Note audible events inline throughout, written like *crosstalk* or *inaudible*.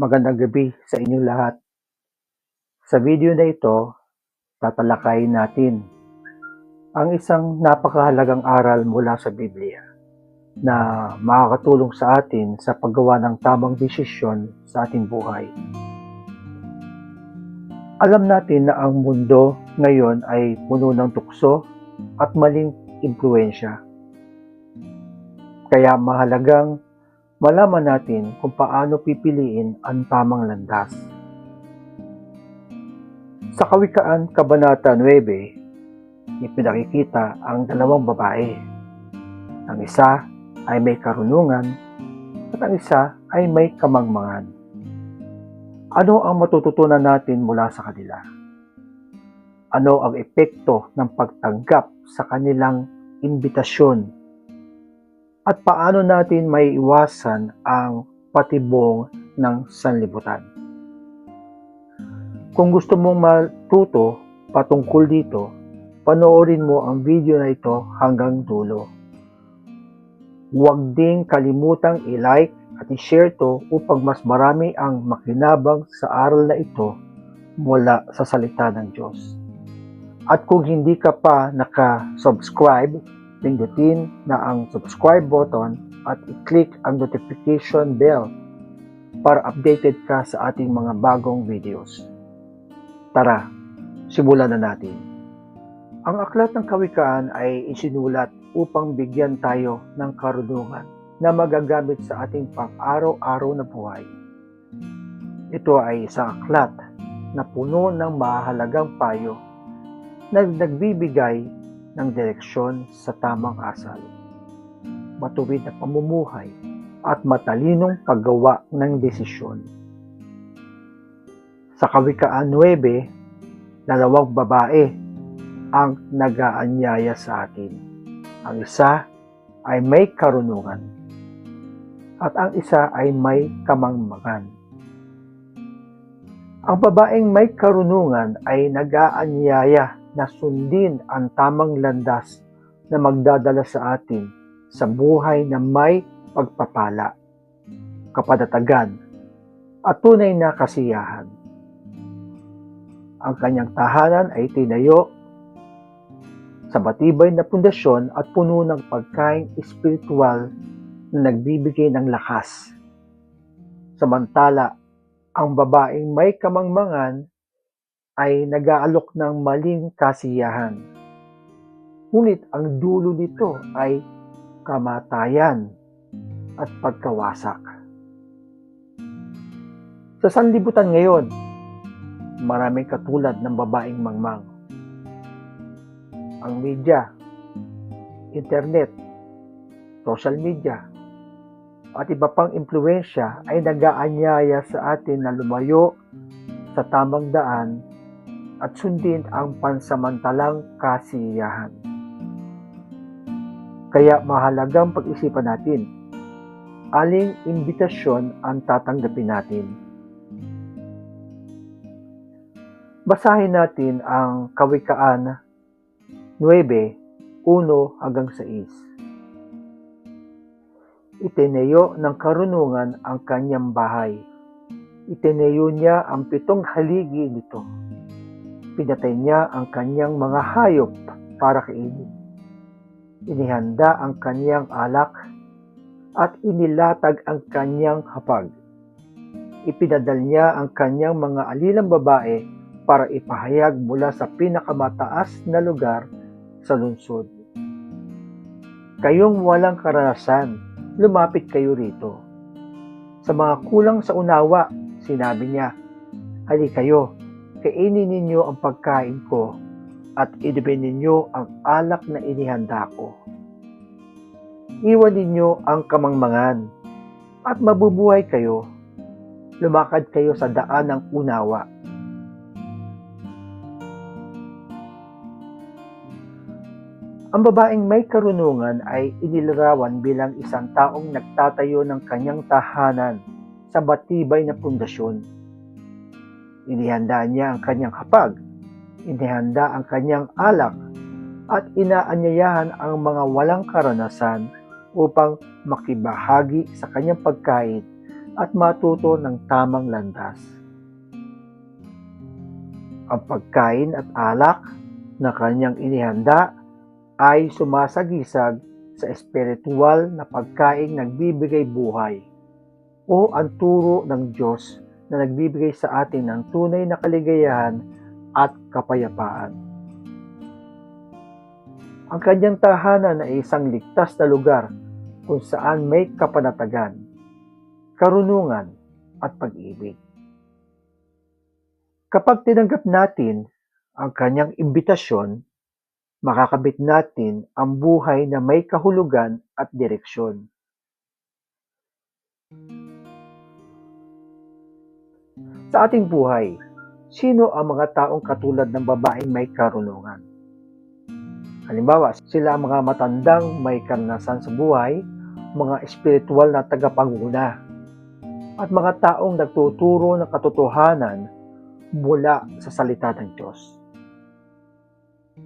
Magandang gabi sa inyong lahat. Sa video na ito, tatalakayin natin ang isang napakahalagang aral mula sa Biblia na makakatulong sa atin sa paggawa ng tamang desisyon sa ating buhay. Alam natin na ang mundo ngayon ay puno ng tukso at maling impluensya. Kaya mahalagang malaman natin kung paano pipiliin ang tamang landas. Sa Kawikaan, Kabanata 9, ipinakikita ang dalawang babae. Ang isa ay may karunungan at ang isa ay may kamangmangan. Ano ang matututunan natin mula sa kanila? Ano ang epekto ng pagtanggap sa kanilang imbitasyon at paano natin may iwasan ang patibong ng sanlibutan. Kung gusto mong matuto patungkol dito, panoorin mo ang video na ito hanggang dulo. Huwag ding kalimutang i-like at i-share to upang mas marami ang makinabang sa aral na ito mula sa salita ng Diyos. At kung hindi ka pa naka-subscribe, pindutin na ang subscribe button at i-click ang notification bell para updated ka sa ating mga bagong videos. Tara, simulan na natin. Ang aklat ng kawikaan ay isinulat upang bigyan tayo ng karunungan na magagamit sa ating pang-araw-araw na buhay. Ito ay isang aklat na puno ng mahalagang payo na nagbibigay ng direksyon sa tamang asal, matuwid na pamumuhay at matalinong paggawa ng desisyon. Sa Kawikaan 9, dalawang babae ang nagaanyaya sa atin. Ang isa ay may karunungan at ang isa ay may kamangmangan. Ang babaeng may karunungan ay nagaanyaya na sundin ang tamang landas na magdadala sa atin sa buhay na may pagpapala, kapadatagan, at tunay na kasiyahan. Ang kanyang tahanan ay tinayo sa batibay na pundasyon at puno ng pagkain espiritual na nagbibigay ng lakas. Samantala, ang babaeng may kamangmangan ay nag-aalok ng maling kasiyahan. Ngunit ang dulo nito ay kamatayan at pagkawasak. Sa sanlibutan ngayon, maraming katulad ng babaeng mangmang. Ang media, internet, social media, at iba pang impluensya ay nag-aanyaya sa atin na lumayo sa tamang daan at sundin ang pansamantalang kasiyahan. Kaya mahalagang pag-isipan natin, aling imbitasyon ang tatanggapin natin. Basahin natin ang Kawikaan 9, 1 hanggang 6. Itineyo ng karunungan ang kanyang bahay. Itineyo niya ang pitong haligi nito pinatay niya ang kanyang mga hayop para kainin. Inihanda ang kanyang alak at inilatag ang kanyang hapag. Ipinadal niya ang kanyang mga alilang babae para ipahayag mula sa pinakamataas na lugar sa lungsod. Kayong walang karanasan, lumapit kayo rito. Sa mga kulang sa unawa, sinabi niya, Hali kayo, kainin ninyo ang pagkain ko at idibin ninyo ang alak na inihanda ko. Iwan ninyo ang kamangmangan at mabubuhay kayo. Lumakad kayo sa daan ng unawa. Ang babaeng may karunungan ay inilarawan bilang isang taong nagtatayo ng kanyang tahanan sa batibay na pundasyon Inihanda niya ang kanyang hapag, inihanda ang kanyang alak, at inaanyayahan ang mga walang karanasan upang makibahagi sa kanyang pagkain at matuto ng tamang landas. Ang pagkain at alak na kanyang inihanda ay sumasagisag sa espiritual na pagkain nagbibigay buhay o ang turo ng Diyos na nagbibigay sa atin ng tunay na kaligayahan at kapayapaan. Ang kanyang tahanan ay isang ligtas na lugar kung saan may kapanatagan, karunungan at pag-ibig. Kapag tinanggap natin ang kanyang imbitasyon, makakabit natin ang buhay na may kahulugan at direksyon. Sa ating buhay, sino ang mga taong katulad ng babaeng may karunungan? Halimbawa, sila ang mga matandang may karanasan sa buhay, mga espiritual na tagapanguna, at mga taong nagtuturo ng katotohanan mula sa salita ng Diyos.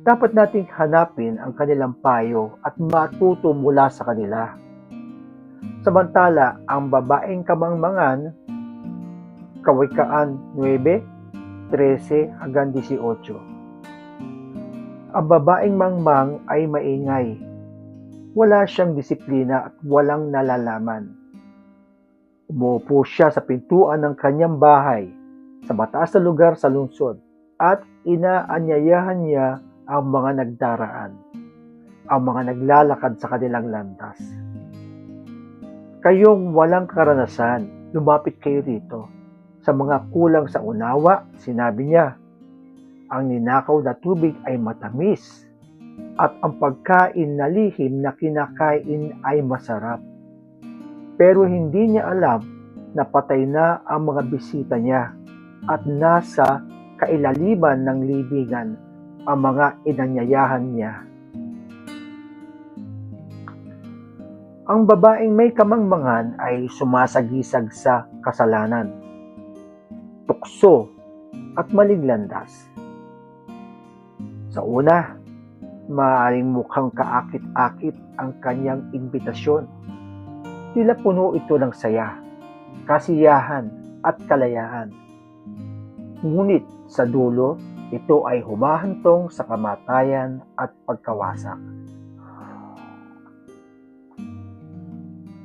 Dapat nating hanapin ang kanilang payo at matuto mula sa kanila. Samantala, ang babaeng kamangmangan, Kawikaan 9, 13 hanggang 18. Ang babaeng mangmang ay maingay. Wala siyang disiplina at walang nalalaman. Umuupo siya sa pintuan ng kanyang bahay sa mataas na lugar sa lungsod at inaanyayahan niya ang mga nagdaraan, ang mga naglalakad sa kanilang landas. Kayong walang karanasan, lumapit kayo rito. Sa mga kulang sa unawa, sinabi niya, ang ninakaw na tubig ay matamis at ang pagkain na lihim na kinakain ay masarap. Pero hindi niya alam na patay na ang mga bisita niya at nasa kailaliman ng libingan ang mga inanyayahan niya. Ang babaeng may kamangmangan ay sumasagisag sa kasalanan, tukso at maliglandas. Sa una, maaaring mukhang kaakit-akit ang kanyang imbitasyon. Tila puno ito ng saya, kasiyahan at kalayaan. Ngunit sa dulo, ito ay humahantong sa kamatayan at pagkawasak.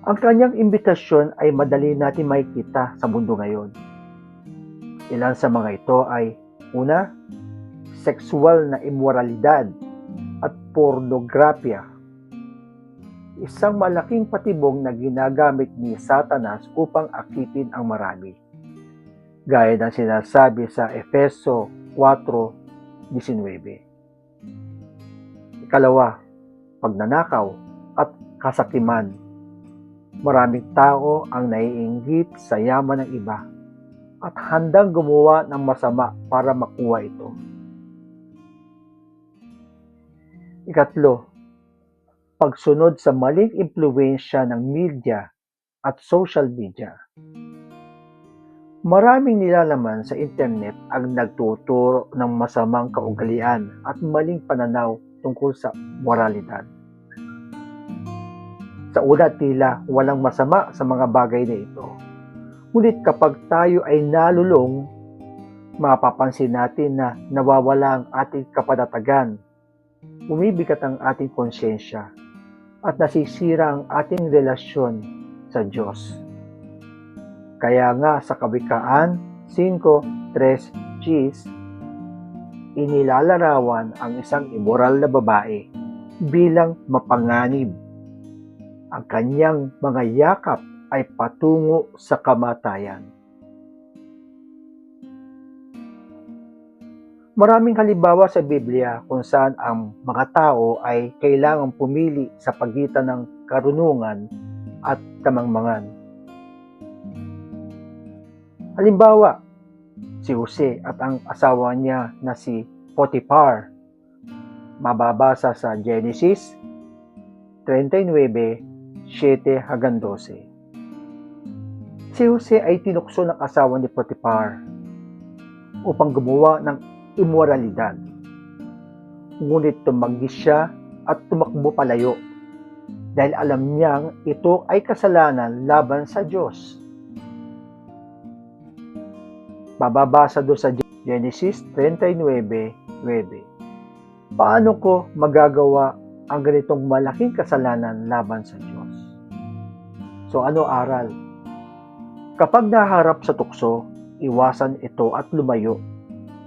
Ang kanyang imbitasyon ay madali natin makikita sa mundo ngayon. Ilan sa mga ito ay una, sexual na immoralidad at pornografya. Isang malaking patibong na ginagamit ni Satanas upang akitin ang marami. Gaya ng sinasabi sa Efeso 4.19. Ikalawa, pagnanakaw at kasakiman. Maraming tao ang naiinggit sa yaman ng iba at handang gumawa ng masama para makuha ito. Ikatlo, pagsunod sa maling impluensya ng media at social media. Maraming nilalaman sa internet ang nagtuturo ng masamang kaugalian at maling pananaw tungkol sa moralidad. Sa una tila walang masama sa mga bagay na ito. Ngunit kapag tayo ay nalulong, mapapansin natin na nawawala ang ating kapanatagan, umibigat ang ating konsyensya, at nasisira ang ating relasyon sa Diyos. Kaya nga sa Kawikaan 5.3 Gs, inilalarawan ang isang immoral na babae bilang mapanganib. Ang kanyang mga yakap ay patungo sa kamatayan. Maraming halimbawa sa Biblia kung saan ang mga tao ay kailangang pumili sa pagitan ng karunungan at kamangmangan. Halimbawa, si Jose at ang asawa niya na si Potiphar. Mababasa sa Genesis 39, 7 hanggang 12. Si Jose ay tinukso ng asawa ni Potiphar upang gumawa ng immoralidad. Ngunit tumanggi siya at tumakbo palayo dahil alam niyang ito ay kasalanan laban sa Diyos. Mababasa doon sa Genesis 39.9. Paano ko magagawa ang ganitong malaking kasalanan laban sa Diyos? So ano aral? Kapag naharap sa tukso, iwasan ito at lumayo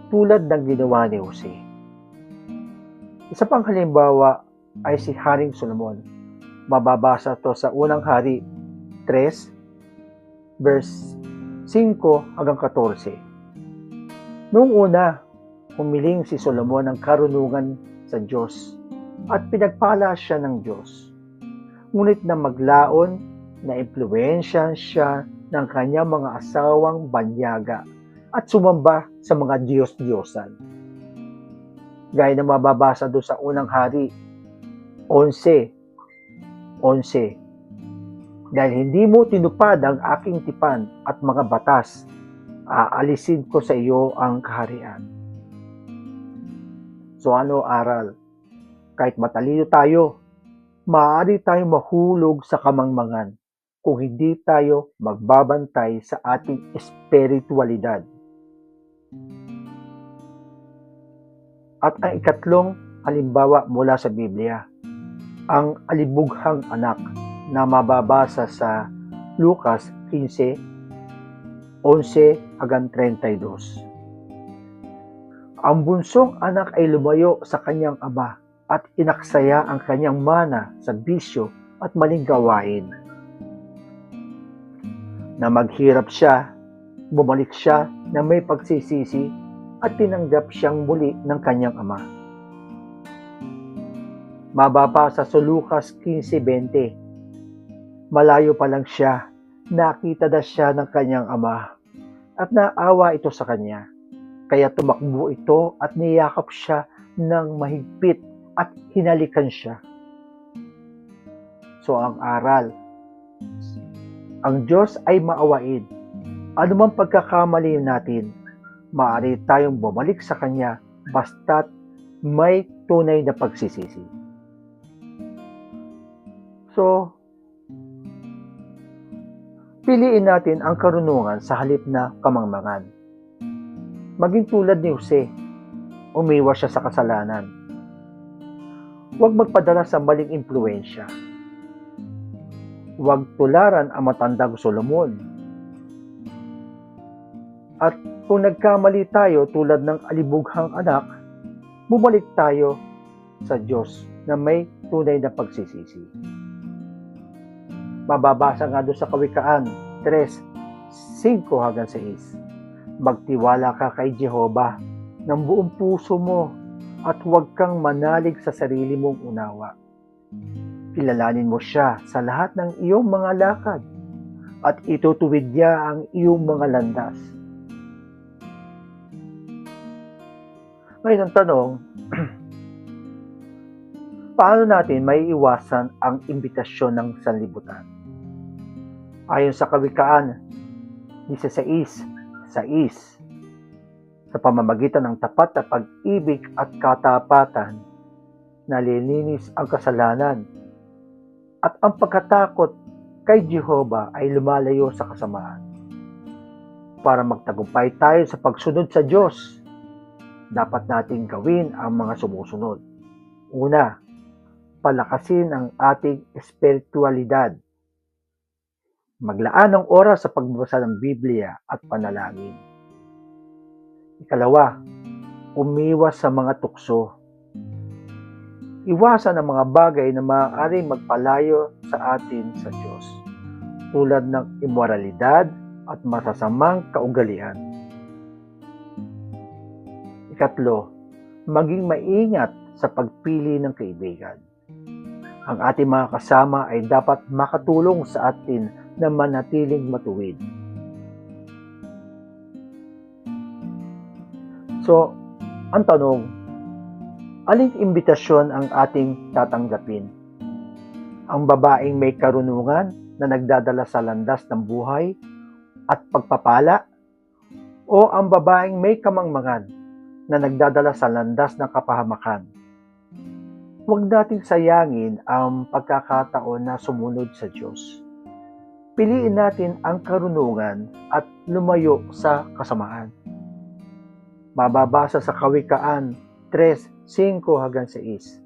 tulad ng ginawa ni Jose. Isa pang halimbawa ay si Haring Solomon. Mababasa to sa unang hari 3 verse 5 hanggang 14. Noong una, humiling si Solomon ng karunungan sa Diyos at pinagpala siya ng Diyos. Ngunit na maglaon, na impluensya siya ng kanyang mga asawang banyaga at sumamba sa mga Diyos-Diyosan. Gaya na mababasa doon sa unang hari, 11, 11. Dahil hindi mo tinupad ang aking tipan at mga batas, aalisin ko sa iyo ang kaharian. So ano aral? Kahit matalino tayo, maaari tayong mahulog sa kamangmangan kung hindi tayo magbabantay sa ating espiritualidad. At ang ikatlong halimbawa mula sa Biblia, ang alibughang anak na mababasa sa Lucas 15, 11 hanggang 32. Ang bunsong anak ay lumayo sa kanyang ama at inaksaya ang kanyang mana sa bisyo at maling gawain na maghirap siya, bumalik siya na may pagsisisi at tinanggap siyang muli ng kanyang ama. Mababasa sa Lucas 15.20 Malayo pa lang siya, nakita na siya ng kanyang ama at naawa ito sa kanya. Kaya tumakbo ito at niyakap siya ng mahigpit at hinalikan siya. So ang aral, ang Diyos ay maawain. Ano man pagkakamali natin, maaari tayong bumalik sa Kanya basta't may tunay na pagsisisi. So, piliin natin ang karunungan sa halip na kamangmangan. Maging tulad ni Jose, umiwas siya sa kasalanan. Huwag magpadala sa maling impluensya huwag tularan ang matandang Solomon. At kung nagkamali tayo tulad ng alibughang anak, bumalik tayo sa Diyos na may tunay na pagsisisi. Mababasa nga doon sa Kawikaan 3, 5 hanggang 6. Magtiwala ka kay Jehova ng buong puso mo at huwag kang manalig sa sarili mong unawa Kilalanin mo siya sa lahat ng iyong mga lakad at itutuwid niya ang iyong mga landas. Ngayon ang tanong, *clears throat* paano natin may iwasan ang imbitasyon ng sanlibutan? Ayon sa Kawikaan 16, 6, sa pamamagitan ng tapat na pag-ibig at katapatan, nalilinis ang kasalanan at ang pagkatakot kay Jehova ay lumalayo sa kasamaan. Para magtagumpay tayo sa pagsunod sa Diyos, dapat nating gawin ang mga sumusunod. Una, palakasin ang ating espiritualidad. Maglaan ng oras sa pagbasa ng Biblia at panalangin. Ikalawa, umiwas sa mga tukso Iwasan ang mga bagay na maaaring magpalayo sa atin sa Diyos, tulad ng imoralidad at masasamang kaugalian. Ikatlo, maging maingat sa pagpili ng kaibigan. Ang ating mga kasama ay dapat makatulong sa atin na manatiling matuwid. So, ang tanong, Aling imbitasyon ang ating tatanggapin? Ang babaeng may karunungan na nagdadala sa landas ng buhay at pagpapala? O ang babaeng may kamangmangan na nagdadala sa landas ng kapahamakan? Huwag nating sayangin ang pagkakataon na sumunod sa Diyos. Piliin natin ang karunungan at lumayo sa kasamaan. Mababasa sa Kawikaan 3:5 hanggang 6.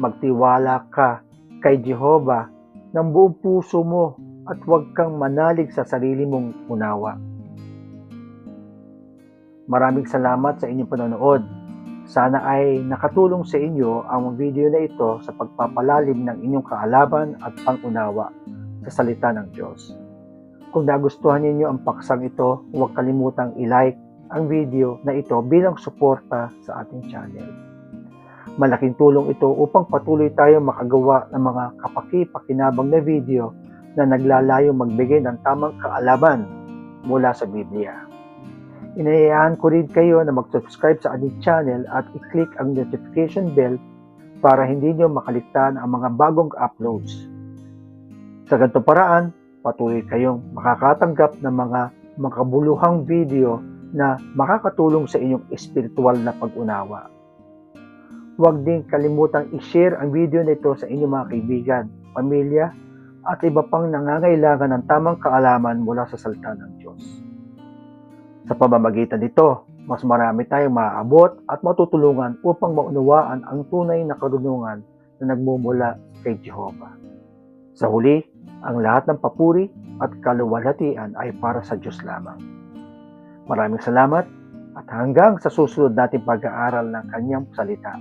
Magtiwala ka kay Jehova ng buong puso mo at huwag kang manalig sa sarili mong unawa. Maraming salamat sa inyong panonood. Sana ay nakatulong sa inyo ang video na ito sa pagpapalalim ng inyong kaalaman at pangunawa sa salita ng Diyos. Kung nagustuhan ninyo ang paksang ito, huwag kalimutang i-like ang video na ito bilang suporta sa ating channel. Malaking tulong ito upang patuloy tayo makagawa ng mga kapaki-pakinabang na video na naglalayong magbigay ng tamang kaalaman mula sa Biblia. Inayayaan ko rin kayo na mag-subscribe sa ating channel at i-click ang notification bell para hindi nyo makaligtan ang mga bagong uploads. Sa ganito paraan, patuloy kayong makakatanggap ng mga makabuluhang video na makakatulong sa inyong espiritual na pag-unawa. Huwag din kalimutang i-share ang video na ito sa inyong mga kaibigan, pamilya, at iba pang nangangailangan ng tamang kaalaman mula sa salita ng Diyos. Sa pamamagitan nito, mas marami tayong maaabot at matutulungan upang maunawaan ang tunay na karunungan na nagmumula kay Jehovah. Sa huli, ang lahat ng papuri at kaluwalhatian ay para sa Diyos lamang. Maraming salamat at hanggang sa susunod nating pag-aaral ng kanyang salita.